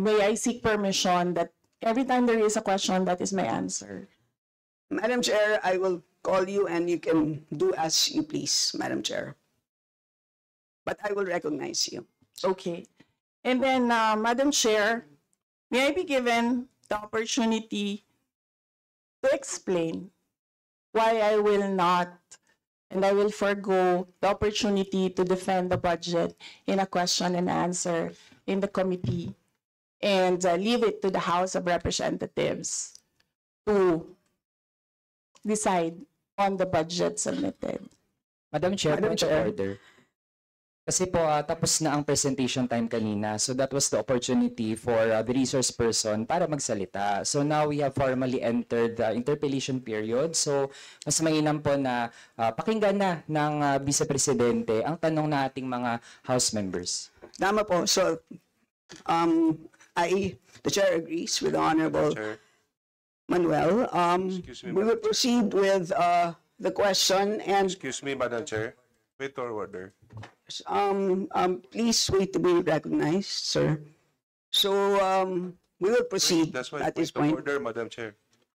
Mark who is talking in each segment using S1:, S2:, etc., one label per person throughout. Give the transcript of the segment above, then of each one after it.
S1: may I seek permission that every time there is a question, that is my answer.
S2: Madam Chair, I will call you and you can do as you please, Madam Chair. But I will recognize you.
S1: Okay. And then, uh, Madam Chair, may I be given the opportunity to explain why I will not and I will forego the opportunity to defend the budget in a question and answer in the committee and uh, leave it to the House of Representatives to decide on the budget submitted.
S3: Madam Chair,
S2: Madam
S3: point of
S2: Chair.
S3: order. Kasi po, ah, tapos na ang presentation time kanina. So that was the opportunity for ah, the resource person para magsalita. So now we have formally entered the interpellation period. So mas mainam po na ah, pakinggan na ng ah, Vice Presidente ang tanong na ating mga House members.
S2: Tama po. So, um, I, the Chair agrees with the Honorable
S4: Chair,
S2: Manuel. Um,
S4: Excuse me,
S2: we will
S4: Madam
S2: proceed with uh, the question and
S4: excuse me, Madam Chair. Wait or order.
S2: um, um, please wait to be recognized, sir. So um, we will proceed
S4: That's why
S2: at this
S4: point
S2: point.
S4: of order, Madam Chair.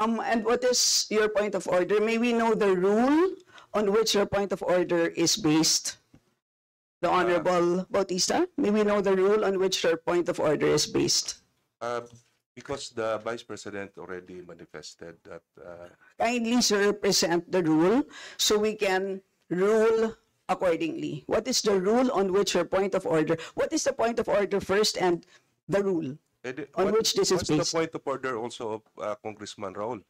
S2: Um, and what is your point of order? May we know the rule on which your point of order is based? The Honorable Bautista, may we know the rule on which your point of order is based?
S4: Uh, because the Vice President already manifested that, uh,
S2: Kindly, sir, present the rule so we can rule accordingly. What is the rule on which your point of order? What is the point of order first and the rule? On which this is
S4: what's the
S2: based?
S4: point of order also of uh, Congressman Raul?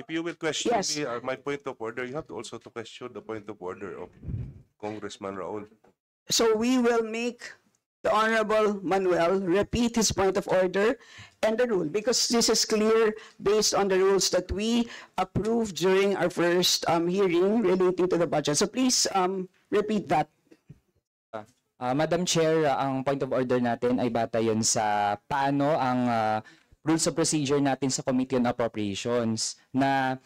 S4: If you will question
S2: Yes.
S4: me, uh, my point of order, you have to also to question the point of order of Congressman Raul.
S2: So we will make the Honorable Manuel repeat his point of order and the rule because this is clear based on the rules that we approved during our first um, hearing relating to the budget. So please um, repeat that.
S3: Ah, Madam Chair, ah, ang point of order natin ay bata yun sa paano ang ah, rules of procedure natin sa Committee on Appropriations na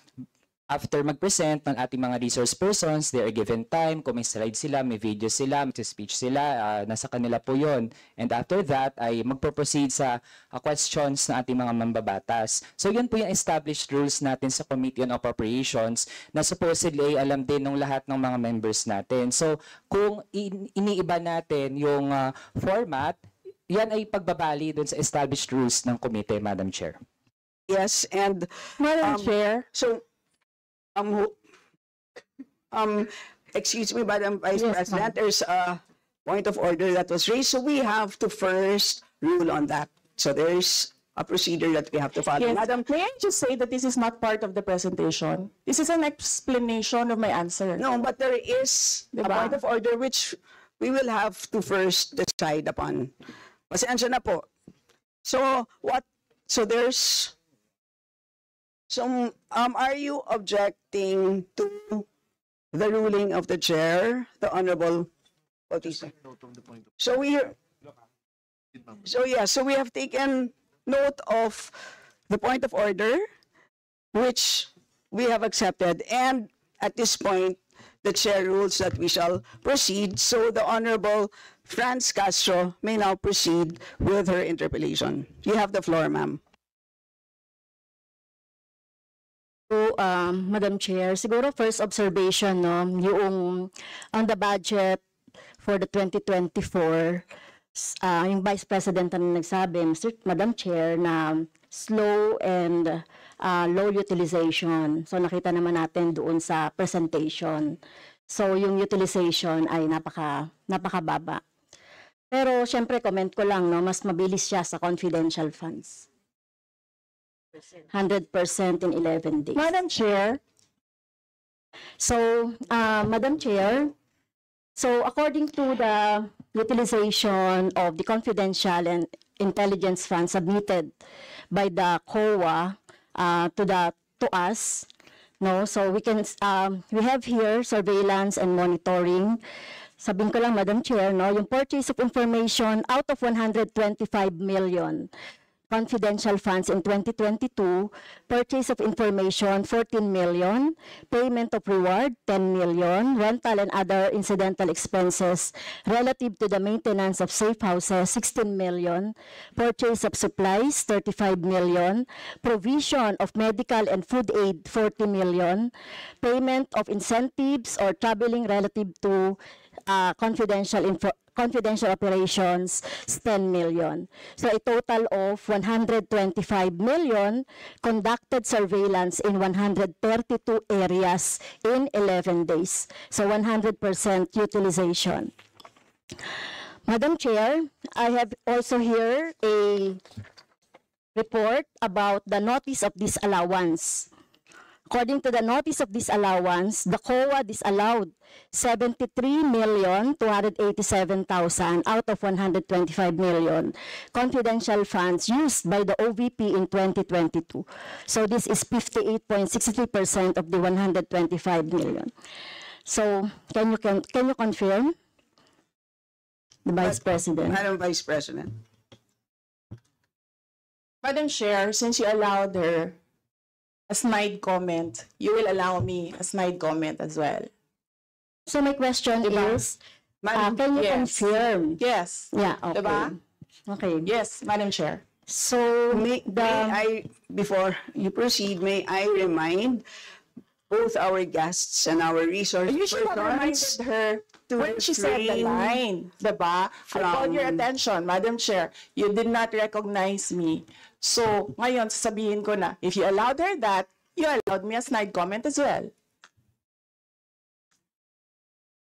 S3: after mag-present ng ating mga resource persons, they are given time, kung may slide sila, may video sila, may speech sila, ah, nasa kanila po yon. And after that, ay magpo-proceed sa ah, questions ng ating mga mambabatas. So yun po yung established rules natin sa Committee on Appropriations na supposedly ay alam din ng lahat ng mga members natin. So kung in- iniiba natin yung ah, format, yan ay pagbabali dun sa established rules ng komite, Madam Chair.
S2: Yes, and
S1: Madam
S2: Um,
S1: Chair,
S2: so, um, um, excuse me, Madam Vice
S1: Yes,
S2: President, there's a point of order that was raised, so we have to first rule on that. So there's a procedure that we have to follow.
S1: yes,
S2: Madam,
S1: may I just say that this is not part of the presentation? This is an explanation of my answer.
S2: No, but there is a
S1: Diba?
S2: point of order which we will have to first decide upon. Pasensya na po. So, what, so there's, so, um, are you objecting to the ruling of the chair, the Honorable Bautista? So we, so yeah, so we have taken note of the point of order, which we have accepted, and at this point, the chair rules that we shall proceed. So the Honorable Franz Castro may now proceed with her interpellation. You have the floor, ma'am.
S5: So, um, Madam Chair, siguro first observation, no, yung on the budget for the 2024, s- ah, yung Vice President na nagsabi, Mr. Madam Chair, na slow and ah, low utilization. So, nakita naman natin doon sa presentation. So, yung utilization ay napaka, napakababa. Pero, syempre, comment ko lang, no, mas mabilis siya sa confidential funds. 100% in 11 days.
S1: Madam Chair,
S5: So, uh, Madam Chair, so according to the utilization of the confidential and intelligence fund submitted by the COA uh, to the to us, no, so we can um, we have here surveillance and monitoring. Sabihin ko lang, Madam Chair, no, yung purchase of information out of 125 million confidential funds in 2022, purchase of information 14 million, payment of reward 10 million, rental and other incidental expenses relative to the maintenance of safe houses 16 million, purchase of supplies 35 million, provision of medical and food aid 40 million, payment of incentives or traveling relative to uh, confidential info confidential operations is 10 million. So a total of 125 million conducted surveillance in 132 areas in 11 days. So 100% utilization. Madam Chair, I have also here a report about the notice of disallowance. According to the notice of disallowance, the COA disallowed 73,287,000 out of 125 million confidential funds used by the OVP in 2022. So this is 58.63% of the 125 million. So can you can, can you confirm? The Vice President.
S2: Madam Vice President.
S1: Madam Chair, since you allowed her a snide comment, you will allow me a snide comment as well.
S5: So my question
S1: Diba?
S5: is, uh,
S2: Madam,
S5: can you
S1: yes.
S5: confirm?
S1: Yes.
S5: Yeah, okay.
S1: Diba?
S5: Okay.
S1: Yes, Madam Chair.
S5: So
S2: may,
S5: the
S2: may I, before you proceed, may I remind both our guests and our resource
S1: You should have reminded her
S2: to
S1: when she said the
S2: refrain
S1: line, diba? I called your
S2: from-
S1: attention, Madam Chair. You did not recognize me. So, ngayon, sasabihin ko na, if you allowed her that, you allowed me a snide comment as well.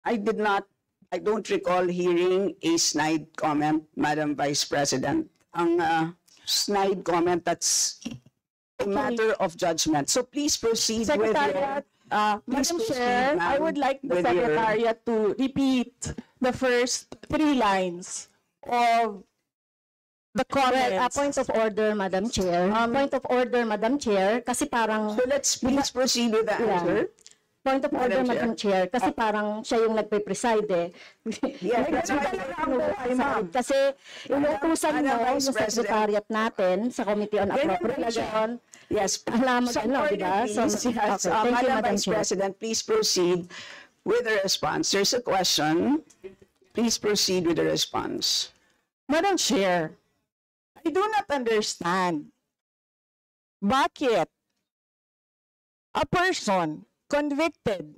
S2: I did not, I don't recall hearing a snide comment, Madam Vice President. Ang uh, snide comment, that's a matter of judgment. So please proceed with your...
S1: Secretariat, uh,
S2: Please
S1: Madam Chair, I
S2: ma'am,
S1: would like the
S2: with your-
S1: Secretariat to repeat the first three lines of the
S5: Well, a
S1: comments.
S5: point of order, Madam Chair. point of order, Madam Chair, kasi parang,
S2: So let's please proceed with the
S5: Yeah.
S2: answer.
S5: point of order,
S2: Madam
S5: Madam Chair, kasi parang siya yung nagpe-preside eh.
S2: Yes, that's why
S5: Preside. Kasi inutusan
S2: Madam
S5: mo yung secretariat natin sa Committee on Appropriation.
S2: Yes.
S5: Alam mo,
S2: Some
S5: ano, di ba? So, okay,
S2: Yes, uh,
S5: thank you,
S2: Madam
S5: Madam
S2: Vice
S5: Chair.
S2: President, please proceed with the response. There's a question. Please proceed with the response.
S1: Madam Chair, I do not understand. Bakit a person convicted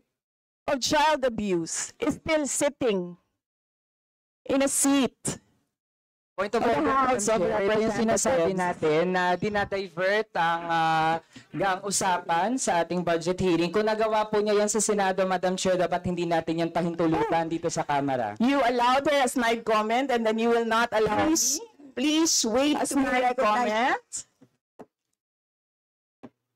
S1: of child abuse is still sitting in a seat
S3: Point of order, Chair, ito yung sinasabi natin na dinadivert ang, ah, ang usapan sa ating budget hearing. Kung nagawa po niya yan sa Senado, Madam Chair, dapat hindi natin yan pahintulutan dito sa Kamara.
S1: You allowed her a snide comment and then you will not allow
S2: Please, please wait
S1: a
S2: to recognized.
S1: comment?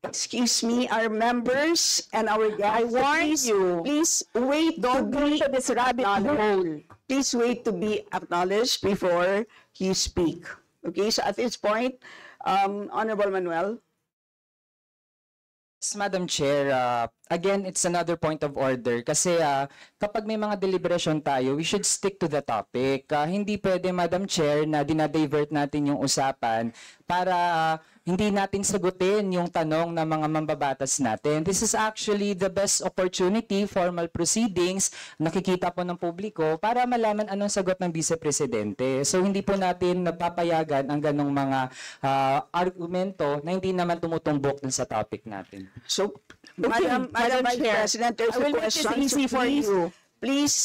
S2: Excuse me, our members and our guests.
S1: I warn
S2: please,
S1: you.
S2: Please wait
S1: Don't go
S2: be
S1: to this rabbit hole.
S2: please wait to be acknowledged before you speak. Okay, so at this point, um, Honorable Manuel.
S3: Yes, Madam Chair, uh, again, it's another point of order kasi uh, kapag may mga deliberation tayo, we should stick to the topic. Uh, hindi pwede, Madam Chair, na dinadivert natin yung usapan para uh, hindi natin sagutin yung tanong ng mga mambabatas natin. This is actually the best opportunity, formal proceedings, nakikita po ng publiko para malaman anong sagot ng Vice Presidente. So hindi po natin napapayagan ang ganong mga uh, argumento na hindi naman tumutumbok dun sa topic natin.
S2: So, Madam, Madam
S1: Madam
S2: Vice
S1: Chair,
S2: President, there's
S1: I
S2: a
S1: will make this
S2: question.
S1: easy for
S2: please-
S1: you.
S2: Please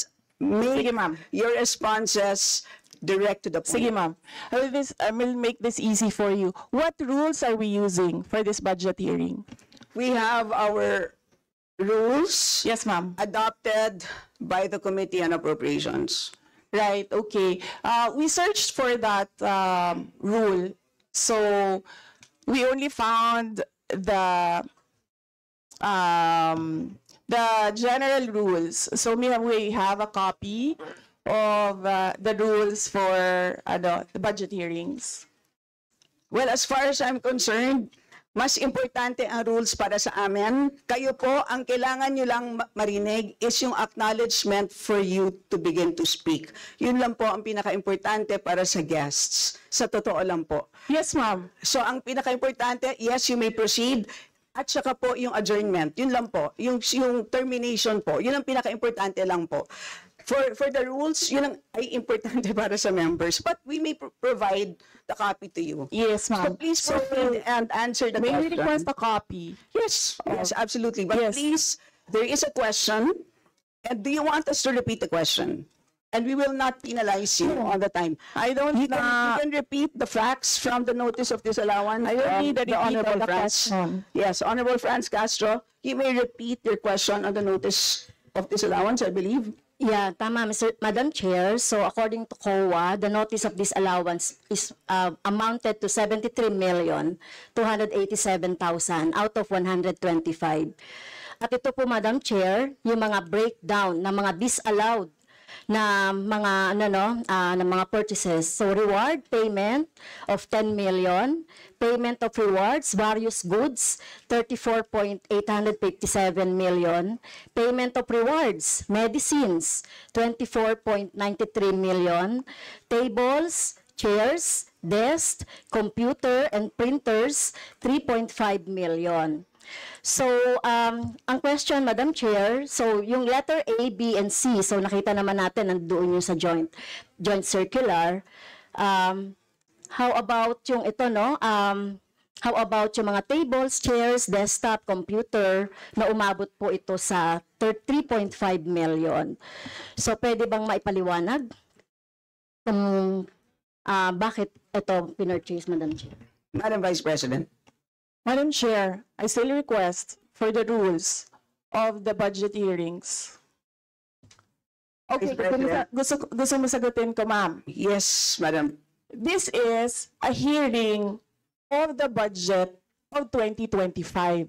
S2: make
S1: Sige,
S2: your responses direct to the point.
S1: Sige, ma'am. I will, this, I will make this easy for you. What rules are we using for this budget hearing?
S2: We have our rules
S1: Yes, ma'am.
S2: adopted by the Committee on Appropriations.
S1: Right, okay. Uh, we searched for that um, rule. So we only found the um, the general rules. So we have, we have a copy of uh, the rules for ano, the budget hearings.
S2: Well, as far as I'm concerned, Mas importante ang rules para sa amin. Kayo po, ang kailangan nyo lang ma- marinig is yung acknowledgement for you to begin to speak. Yun lang po ang pinaka-importante para sa guests. Sa totoo lang po.
S1: Yes, ma'am.
S2: So ang pinaka-importante, yes, you may proceed. At saka po yung adjournment, yun lang po. Yung, yung termination po, yun ang pinaka-importante lang po. For, for the rules, yun ang ay importante para sa members. But we may pro- provide the copy to you.
S1: Yes,
S2: So
S1: ma'am.
S2: please proceed and answer the
S1: May we
S2: question.
S1: request a copy?
S2: Yes, yes, oh. absolutely. But
S1: Yes.
S2: please, there is a question. And do you want us to repeat the question? And we will not penalize you oh. all the time.
S1: I don't,
S2: You can, you can repeat the facts from the notice of disallowance.
S1: I don't
S2: from
S1: need a
S2: the
S1: repeat of
S2: Honorable
S1: the
S2: Franz.
S1: question.
S2: Yes, Honorable Franz Castro, you may repeat your question on the notice of disallowance, I believe.
S5: Yeah, tama, Mr. Madam Chair. So according to COA, the notice of disallowance is uh, amounted to 73 million 287,000 out of 125. At ito po, Madam Chair, yung mga breakdown ng mga disallowed na mga ano no, ah, na mga purchases. So reward payment of 10 million, payment of rewards, various goods, 34.857 million, payment of rewards, medicines, 24.93 million, tables, chairs, desks, computer and printers, 3.5 million. So, um, ang question, Madam Chair, so yung letter A, B, and C, so nakita naman natin nandoon yung sa joint, joint circular. Um, how about yung ito, no? Um, how about yung mga tables, chairs, desktop, computer, na umabot po ito sa thir- 3.5 million. So, pwede bang maipaliwanag kung ah, bakit ito pinurchase, Madam Chair?
S2: Madam Vice President.
S1: Madam Chair, I still request for the rules of the budget hearings. Okay, gusto gusto, gusto mo sagutin ko, ma'am.
S2: Yes, Madam.
S1: This is a hearing of the budget of 2025.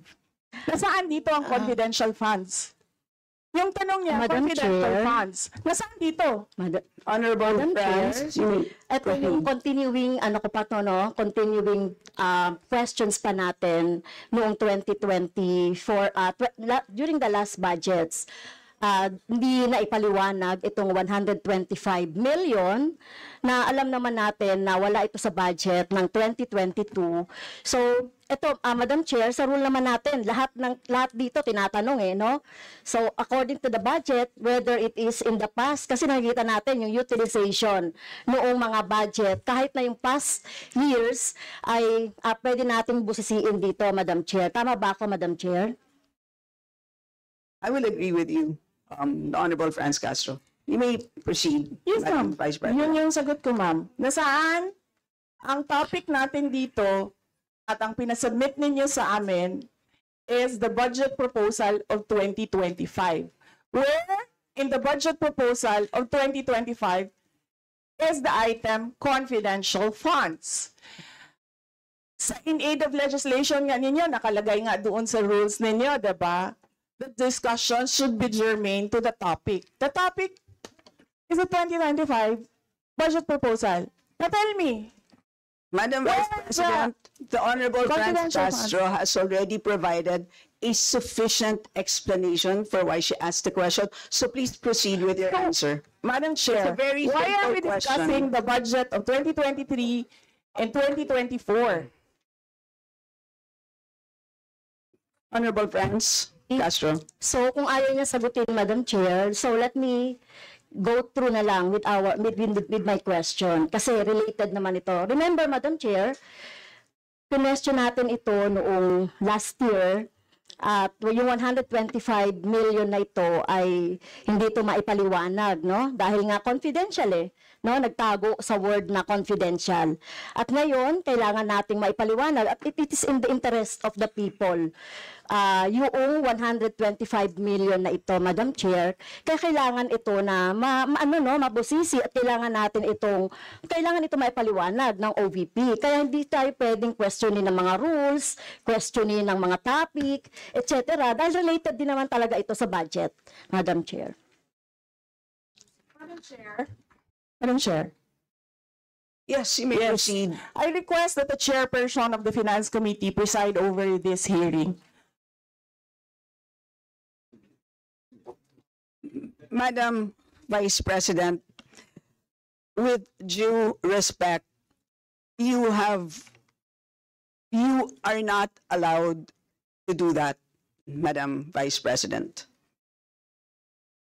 S1: Nasaan dito ang confidential funds? Yung tanong niya,
S5: Madam
S1: confidential
S5: Chair.
S1: funds. Nasaan dito?
S5: Madam,
S2: Honorable
S5: Madam
S2: Franz, you may
S5: Ito yung continuing, ano ko pa to, no? Continuing uh, questions pa natin noong 2024, uh, tw- la- during the last budgets. Uh, hindi na ipaliwanag itong 125 million na alam naman natin na wala ito sa budget ng 2022. So, ito, ah, Madam Chair, sa rule naman natin, lahat ng lahat dito tinatanong eh, no? So, according to the budget, whether it is in the past, kasi nakikita natin yung utilization noong mga budget, kahit na yung past years, ay ah, pwede nating busisiin dito, Madam Chair. Tama ba ako, Madam Chair?
S2: I will agree with you, um, the Honorable Franz Castro. You may proceed,
S1: Yes,
S2: Madam
S1: ma'am.
S2: Vice President.
S1: Yun yung sagot ko, ma'am. Nasaan ang topic natin dito at ang pinasubmit ninyo sa amin is the budget proposal of 2025. Where in the budget proposal of 2025 is the item confidential funds. Sa in aid of legislation nga ninyo, nakalagay nga doon sa rules ninyo, 'di ba? The discussion should be germane to the topic. The topic is the 2025 budget proposal. Now tell me,
S2: Madam Vice President, the Honorable Franz? Castro has already provided a sufficient explanation for why she asked the question. So please proceed with your answer.
S1: Madam Chair,
S2: It's a very
S1: why are we
S2: simple
S1: discussing
S2: question.
S1: the budget of 2023 and 2024?
S2: Honorable Franz Castro.
S5: So, kung ayaw niya sagutin, Madam Chair, so let me go through na lang with our with, with, with my question kasi related naman ito. Remember, Madam Chair, question natin ito noong last year at yung 125 million na ito ay hindi ito maipaliwanag, no? Dahil nga confidential eh, no? Nagtago sa word na confidential. At ngayon, kailangan nating maipaliwanag at it, it is in the interest of the people. Ah, yung 125 million na ito, Madam Chair, kaya kailangan ito na ma, ma- ano no, mabusisi at kailangan natin itong kailangan ito maipaliwanag ng OVP. Kaya hindi tayo pwedeng questionin ng mga rules, questionin ng mga topic, etc. Dahil related din naman talaga ito sa budget, Madam Chair.
S1: Madam Chair. Madam Chair.
S2: Yes, you may
S1: Yes.
S2: proceed.
S1: I request that the chairperson of the Finance Committee preside over this hearing.
S2: Madam Vice President, with due respect, you have, you are not allowed to do that, Madam Vice President.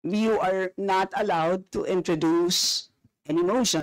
S2: You are not allowed to introduce and emotion.